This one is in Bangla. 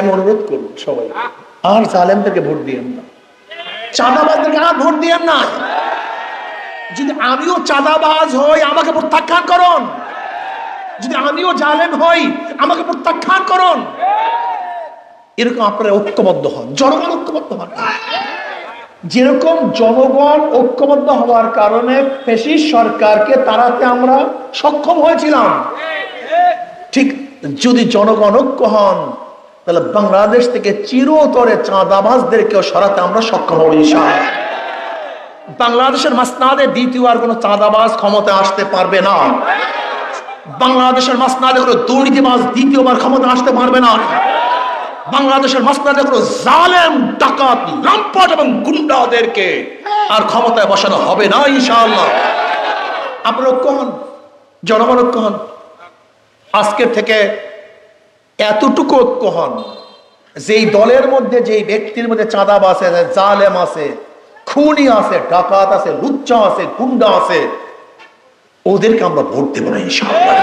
আমি অনুরোধ করব সবাই, আর জালেমদেরকে ভোট দিয়েন না। চাঁদাবাজদেরকে আর ভোট দিয়েন না। যদি আমিও চাঁদাবাজ হই, আমাকে প্রত্যাখ্যান করুন। যদি আমিও জালেম হই, আমাকে প্রত্যাখ্যান করুন। এরকম আপনারা ঐক্যবদ্ধ হন, জনগণ ঐক্যবদ্ধ হন। যেরকম জনগণ ঐক্যবদ্ধ হওয়ার কারণে ফেসিস সরকারকে তাড়াতে আমরা সক্ষম হয়েছিলাম। ঠিক যদি জনগণ ঐক্য হন তাহলে বাংলাদেশ থেকে চিরতরে চাঁদাবাজদেরকেও সরাতে আমরা সক্ষম হব, ইনশাআল্লাহ। বাংলাদেশের মাসনাদে দ্বিতীয় আর কোনো চাঁদাবাজ ক্ষমতা আসতে পারবে না। বাংলাদেশের মাসনাদে কোনো দুর্নীতিবাজ দ্বিতীয়বার ক্ষমতা আসতে পারবে না। বাংলাদেশের মাসনাদে কোনো জালেম, ডাকাত লম্পট এবং গুন্ডাদেরকে আর ক্ষমতায় বসানো হবে না, ইনশাআল্লাহ। আপনারা ঐক্য হন, জনগণ ঐক্য হন, আজকের থেকে এতটুকু ঐক্য হন যেই দলের মধ্যে, যেই ব্যক্তির মধ্যে চাঁদাব আছে জালেম আছে, খুনি আছে, ডাকাত আছে, লুচ্চা আছে, গুন্ডা আছে, ওদেরকে আমরা ভোট দেবো না ইনশাআল্লাহ।